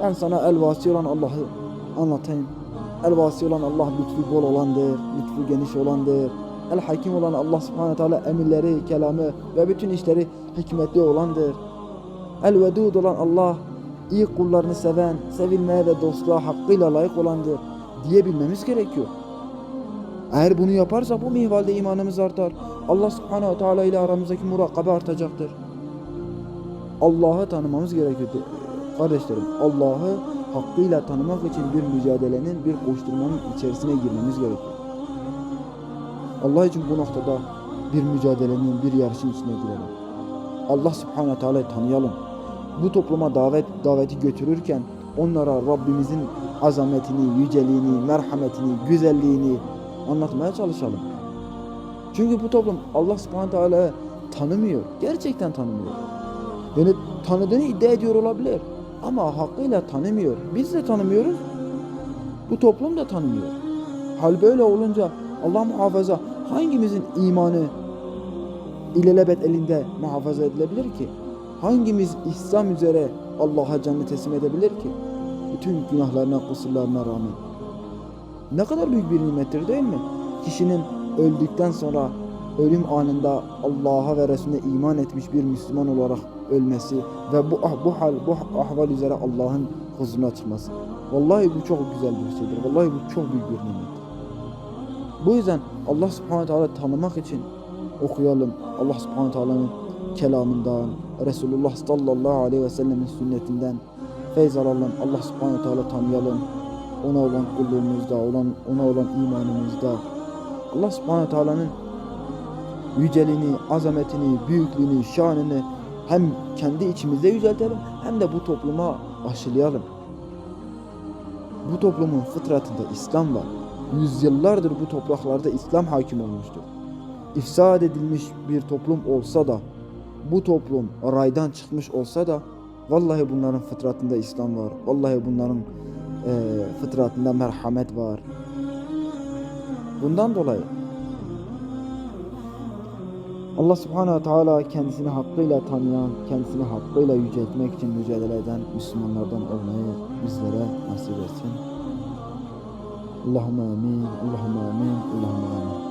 Ben sana el vasi olan Allah'ı anlatayım. El vasi olan Allah lütfu bol olandır, lütfu geniş olandır. El hakim olan Allah subhanahu teala emirleri, kelamı ve bütün işleri hikmetli olandır. El vedud olan Allah iyi kullarını seven, sevilmeye ve dostluğa hakkıyla layık olandır diyebilmemiz gerekiyor. Eğer bunu yaparsa bu minvalde imanımız artar. Allah subhanehu teala ile aramızdaki murakabe artacaktır. Allah'ı tanımamız gerekiyor. Kardeşlerim Allah'ı hakkıyla tanımak için bir mücadelenin, bir koşturmanın içerisine girmemiz gerekiyor. Allah için bu noktada bir mücadelenin, bir yarışın içine girelim. Allah subhanehu teala'yı tanıyalım. Bu topluma davet daveti götürürken onlara Rabbimizin azametini, yüceliğini, merhametini, güzelliğini anlatmaya çalışalım. Çünkü bu toplum Allah subhanahu teala'yı tanımıyor. Gerçekten tanımıyor. Beni tanıdığını iddia ediyor olabilir. Ama hakkıyla tanımıyor. Biz de tanımıyoruz. Bu toplum da tanımıyor. Hal böyle olunca Allah muhafaza hangimizin imanı ilelebet elinde muhafaza edilebilir ki? Hangimiz İslam üzere Allah'a canını teslim edebilir ki? Bütün günahlarına, kusurlarına rağmen. Ne kadar büyük bir nimettir değil mi? Kişinin öldükten sonra ölüm anında Allah'a ve Resulüne iman etmiş bir Müslüman olarak ölmesi ve bu ah- bu hal bu ahval üzere Allah'ın huzuruna çıkması. Vallahi bu çok güzel bir şeydir. Vallahi bu çok büyük bir nimet. Bu yüzden Allah Subhanahu Teala tanımak için okuyalım. Allah Subhanahu Teala'nın kelamından, Resulullah sallallahu aleyhi ve sellemin sünnetinden feyz alalım. Allah Subhanahu Teala tanıyalım. Ona olan kulluğumuzda, olan ona olan imanımızda Allah Subhanahu Teala'nın yüceliğini, azametini, büyüklüğünü, şanını hem kendi içimizde yüceltelim hem de bu topluma aşılayalım. Bu toplumun fıtratında İslam var. Yüzyıllardır bu topraklarda İslam hakim olmuştur. İfsad edilmiş bir toplum olsa da bu toplum raydan çıkmış olsa da vallahi bunların fıtratında İslam var. Vallahi bunların eee, fıtratında merhamet var. Bundan dolayı Allah subhanehu ve teala kendisini hakkıyla tanıyan, kendisini hakkıyla yüceltmek için mücadele eden Müslümanlardan olmayı bizlere nasip etsin. Allahümme amin, Allahümme amin, Allahümme amin.